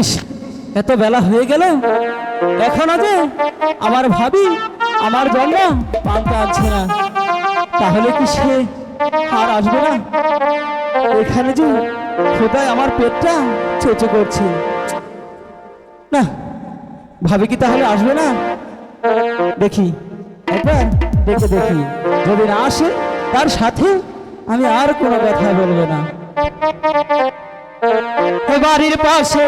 ইস, এত বেলা হয়ে গেল। এখনও যে আমার ভাবি, আমার জন্য পান্তা আনছে না। তাহলে কি সে আর আসবে না? এখানে যে খোদায় আমার পেটটা চেঁচে করছে। না, ভাবি কি তাহলে আসবে না? দেখি, একবার দেখে দেখি। যদি না আসে, তার সাথে আমি আর কোনো কথা বলব না। বাড়ির পাশে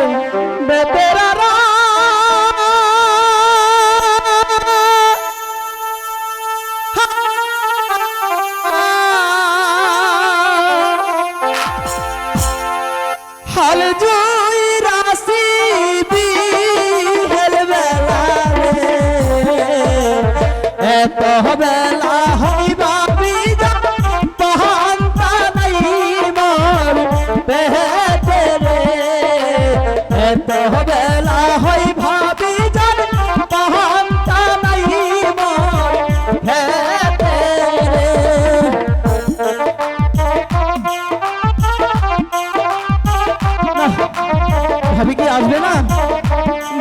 বেতেরারা বেলা হইবা বেলা হই ভাবি জান পাহান্তা নাই মর পেহেতে রে। ভাবি কি আসবে না?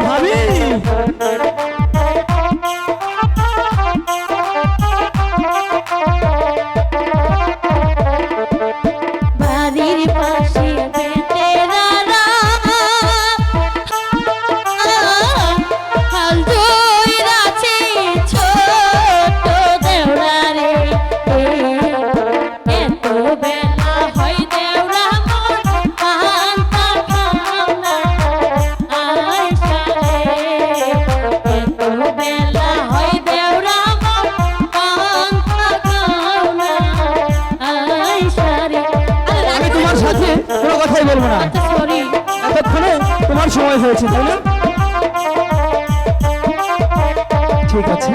ভাবি! কোনো কথাই বলব না। এতক্ষণে তোমার সময় হয়েছে তাই না? ঠিক আছে।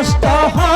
নষ্ট হয়।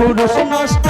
পুরুষ নষ্ট